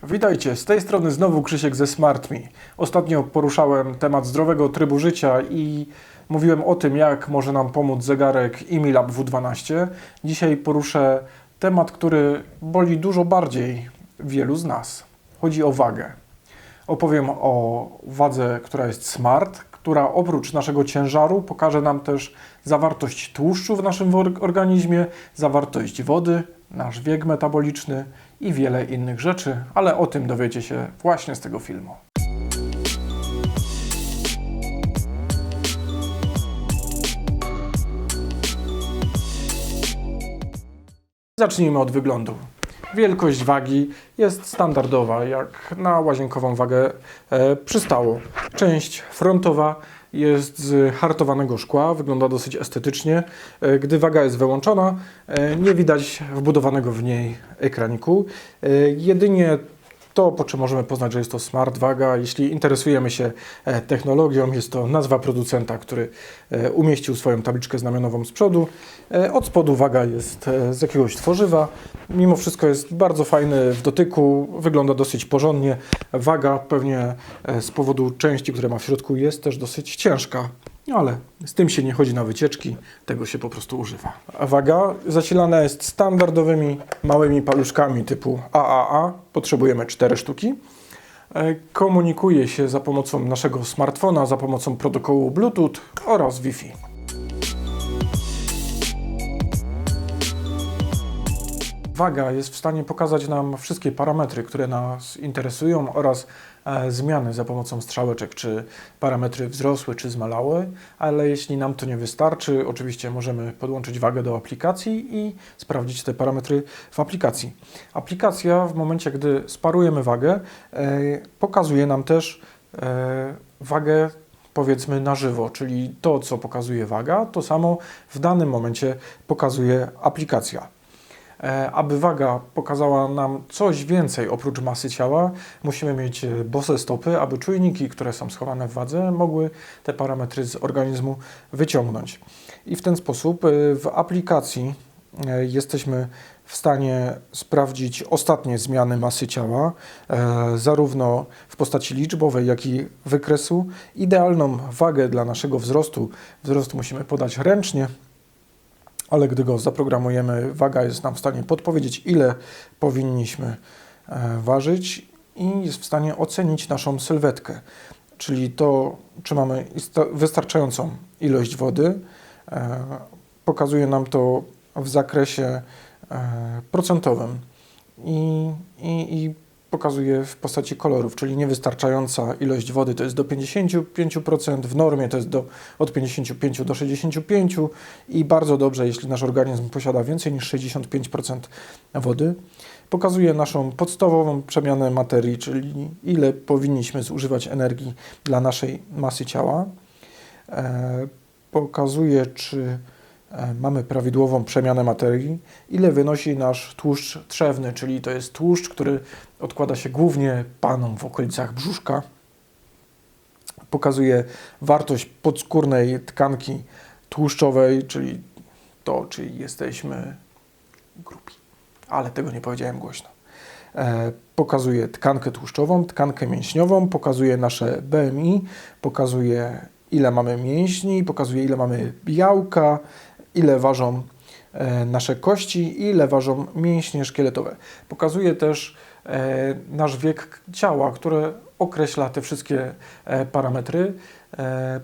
Witajcie, z tej strony znowu Krzysiek ze SmartMe. Ostatnio poruszałem temat zdrowego trybu życia i mówiłem o tym, jak może nam pomóc zegarek Imilab W12. Dzisiaj poruszę temat, który boli dużo bardziej wielu z nas. Chodzi o wagę. Opowiem o wadze, która jest smart, która oprócz naszego ciężaru pokaże nam też zawartość tłuszczu w naszym organizmie, zawartość wody, nasz wiek metaboliczny i wiele innych rzeczy, ale o tym dowiecie się właśnie z tego filmu. Zacznijmy od wyglądu. Wielkość wagi jest standardowa, jak na łazienkową wagę e, przystało. Część frontowa jest z hartowanego szkła, wygląda dosyć estetycznie. E, gdy waga jest wyłączona, e, nie widać wbudowanego w niej ekraniku. Jedynie to, po czym możemy poznać, że jest to smart waga, jeśli interesujemy się e, technologią, jest to nazwa producenta, który e, umieścił swoją tabliczkę znamionową z przodu. E, Od spodu waga jest z jakiegoś tworzywa. Mimo wszystko jest bardzo fajny w dotyku, wygląda dosyć porządnie. Waga pewnie z powodu części, które ma w środku jest też dosyć ciężka. No ale z tym się nie chodzi na wycieczki, tego się po prostu używa. Waga zasilana jest standardowymi małymi paluszkami typu AAA, potrzebujemy 4 sztuki. E, Komunikuje się za pomocą naszego smartfona, za pomocą protokołu Bluetooth oraz Wi-Fi. Waga jest w stanie pokazać nam wszystkie parametry, które nas interesują oraz e, zmiany za pomocą strzałeczek, czy parametry wzrosły, czy zmalały, ale jeśli nam to nie wystarczy, oczywiście możemy podłączyć wagę do aplikacji i sprawdzić te parametry w aplikacji. Aplikacja w momencie, gdy sparujemy wagę, e, pokazuje nam też e, wagę powiedzmy na żywo, czyli to, co pokazuje waga, to samo w danym momencie pokazuje aplikacja. E, Aby waga pokazała nam coś więcej oprócz masy ciała, musimy mieć e, bose stopy, aby czujniki, które są schowane w wadze, mogły te parametry z organizmu wyciągnąć. I w ten sposób e, w aplikacji jesteśmy w stanie sprawdzić ostatnie zmiany masy ciała, zarówno w postaci liczbowej, jak i wykresu. Idealną wagę dla naszego wzrostu, wzrost musimy podać ręcznie, ale gdy go zaprogramujemy, waga jest nam w stanie podpowiedzieć, ile powinniśmy e, ważyć i jest w stanie ocenić naszą sylwetkę, czyli to, czy mamy wystarczającą ilość wody. E, Pokazuje nam to w zakresie e, procentowym i, i, i pokazuje w postaci kolorów, czyli niewystarczająca ilość wody to jest do 55%, w normie to jest do, od 55 do 65% i bardzo dobrze, jeśli nasz organizm posiada więcej niż 65% wody. Pokazuje naszą podstawową przemianę materii, czyli ile powinniśmy zużywać energii dla naszej masy ciała. E, pokazuje, czy mamy prawidłową przemianę materii, ile wynosi nasz tłuszcz trzewny, czyli to jest tłuszcz, który odkłada się głównie panom w okolicach brzuszka. Pokazuje wartość podskórnej tkanki tłuszczowej, czyli to, czy jesteśmy grubi. Ale tego nie powiedziałem głośno. E, pokazuje tkankę tłuszczową, tkankę mięśniową, pokazuje nasze BMI, pokazuje ile mamy mięśni, pokazuje ile mamy białka, ile ważą e, nasze kości ile ważą mięśnie szkieletowe. Pokazuje też e, nasz wiek ciała, które określa te wszystkie e, parametry.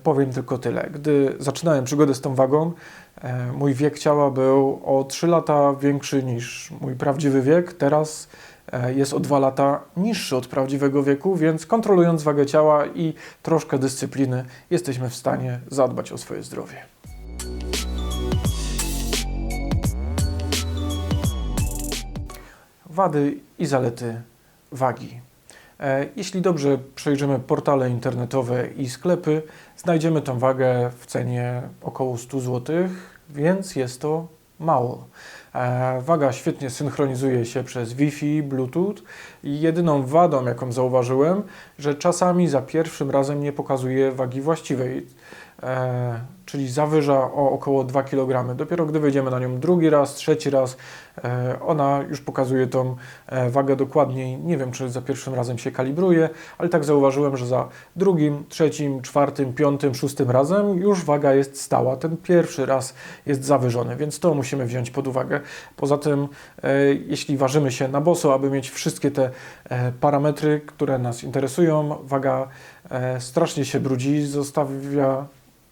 Powiem tylko tyle. Gdy zaczynałem przygodę z tą wagą, mój wiek ciała był o 3 lata większy niż mój prawdziwy wiek. Teraz jest o 2 lata niższy od prawdziwego wieku, więc kontrolując wagę ciała i troszkę dyscypliny, jesteśmy w stanie zadbać o swoje zdrowie. Wady i zalety wagi. E, Jeśli dobrze przejrzymy portale internetowe i sklepy, znajdziemy tą wagę w cenie około 100 zł, więc jest to mało. E, Waga świetnie synchronizuje się przez Wi-Fi, Bluetooth i jedyną wadą, jaką zauważyłem, że czasami za pierwszym razem nie pokazuje wagi właściwej. E, czyli zawyża o około 2 kg. Dopiero gdy wejdziemy na nią drugi raz, trzeci raz, e, ona już pokazuje tą e, wagę dokładniej. Nie wiem, czy za pierwszym razem się kalibruje, ale tak zauważyłem, że za drugim, trzecim, czwartym, piątym, szóstym razem już waga jest stała. Ten pierwszy raz jest zawyżony, więc to musimy wziąć pod uwagę. Poza tym, e, jeśli ważymy się na boso, aby mieć wszystkie te e, parametry, które nas interesują, waga e, strasznie się brudzi, zostawia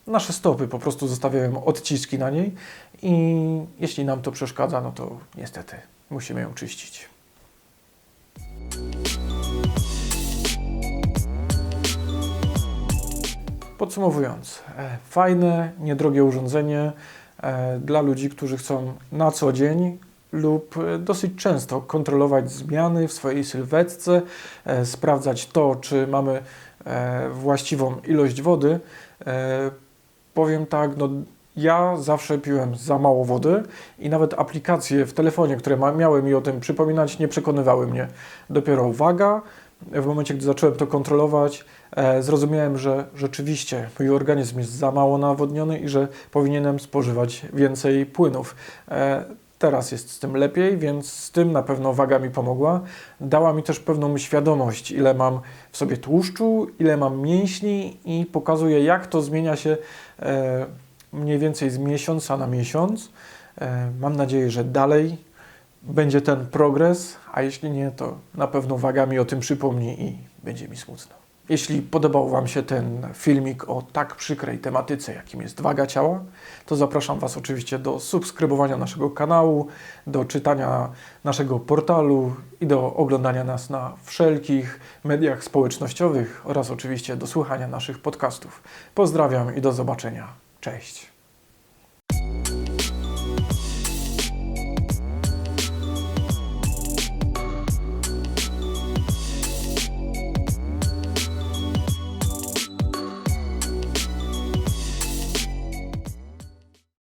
nasze stopy, po prostu zostawiają odciski na niej i jeśli nam to przeszkadza, no to niestety musimy ją czyścić. Podsumowując, e, fajne, niedrogie urządzenie e, dla ludzi, którzy chcą na co dzień lub e, dosyć często kontrolować zmiany w swojej sylwetce, sprawdzać to, czy mamy właściwą ilość wody. Powiem tak, no ja zawsze piłem za mało wody i nawet aplikacje w telefonie, które miały mi o tym przypominać, nie przekonywały mnie. Dopiero waga, w momencie, gdy zacząłem to kontrolować, e, zrozumiałem, że rzeczywiście mój organizm jest za mało nawodniony i że powinienem spożywać więcej płynów. E, teraz jest z tym lepiej, więc z tym na pewno waga mi pomogła. Dała mi też pewną świadomość, ile mam w sobie tłuszczu, ile mam mięśni i pokazuje, jak to zmienia się e, mniej więcej z miesiąca na miesiąc. E, mam nadzieję, że dalej będzie ten progres, a jeśli nie, to na pewno waga mi o tym przypomni i będzie mi smutno. Jeśli podobał Wam się ten filmik o tak przykrej tematyce, jakim jest waga ciała, to zapraszam Was oczywiście do subskrybowania naszego kanału, do czytania naszego portalu i do oglądania nas na wszelkich mediach społecznościowych oraz oczywiście do słuchania naszych podcastów. Pozdrawiam i do zobaczenia. Cześć.